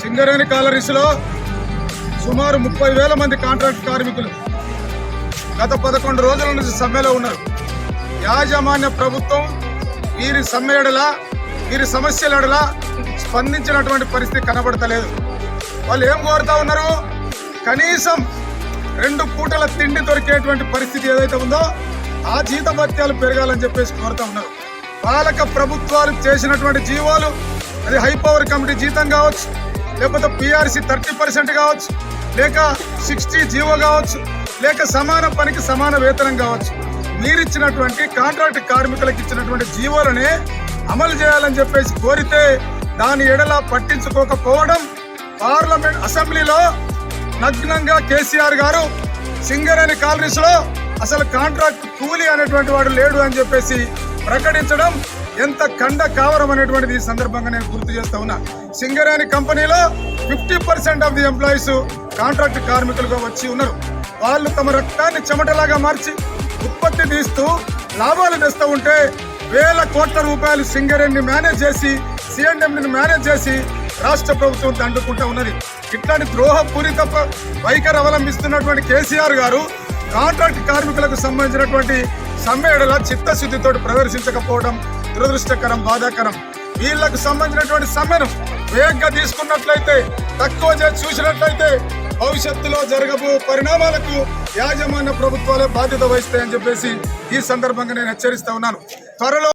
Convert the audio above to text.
సింగరేణి కాలరీస్లో సుమారు ముప్పై వేల మంది కాంట్రాక్ట్ కార్మికులు గత పదకొండు రోజుల నుంచి సమ్మెలో ఉన్నారు. యాజమాన్య ప్రభుత్వం వీరి సమ్మెడలా వీరి సమస్యలడలా స్పందించినటువంటి పరిస్థితి కనబడతలేదు. వాళ్ళు ఏం కోరుతా ఉన్నారు కనీసం రెండు పూటల తిండి దొరికేటువంటి పరిస్థితి ఏదైతే ఉందో ఆ జీతభత్యాలు పెరగాలని చెప్పేసి కోరుతా ఉన్నారు. పాలక ప్రభుత్వాలు చేసినటువంటి జీవాలు అది హై పవర్ కమిటీ జీతం కావచ్చు లేకపోతే పిఆర్సి థర్టీ పర్సెంట్ కావచ్చు లేక సిక్స్టీ జీవో కావచ్చు లేక సమాన పనికి సమాన వేతనం కావచ్చు. మీరిచ్చినటువంటి కాంట్రాక్ట్ కార్మికులకు ఇచ్చినటువంటి జీవోలనే అమలు చేయాలని చెప్పేసి కోరితే దాని ఎడల పట్టించుకోకపోవడం పార్లమెంట్ అసెంబ్లీలో నగ్నంగా కేసీఆర్ గారు సింగరేణి కాలనీస్లో అసలు కాంట్రాక్ట్ కూలీ అనేటువంటి వాడు లేడు అని చెప్పేసి ప్రకటించడం ఎంత కండ కావరం అనేటువంటిది ఈ సందర్భంగా నేను గుర్తు చేస్తా ఉన్నా. సింగరేణి కంపెనీలో fifty percent of the employees contract కార్మికులుగా వచ్చి ఉన్నారు. వాళ్ళు తమ రక్తాన్ని చెమటలాగా మార్చి ఉత్పత్తి తీస్తూ లాభాలు తెస్తూ ఉంటే వేల కోట్ల రూపాయలు సింగరేణిని మేనేజ్ చేసి సిఎండ్ఎంని మేనేజ్ చేసి రాష్ట్ర ప్రభుత్వం దండుకుంటూ ఉన్నది. ఇట్లాంటి ద్రోహపూరిత ప- వైఖరి అవలంబిస్తున్నటువంటి కేసీఆర్ గారు కాంట్రాక్ట్ కార్మికులకు సంబంధించినటువంటి సమ్మెడల చిత్తశుద్ధితో ప్రదర్శించకపోవడం దురదృష్టకరం బాధాకరం. వీళ్ళకు సంబంధించినటువంటి సమ్మెను వేగంగా తీసుకున్నట్లయితే తక్కువ చూసినట్లయితే భవిష్యత్తులో జరగబో పరిణామాలకు యాజమాన్య ప్రభుత్వాలే బాధ్యత వహిస్తాయని చెప్పేసి ఈ సందర్భంగా నేను హెచ్చరిస్తా ఉన్నాను. త్వరలో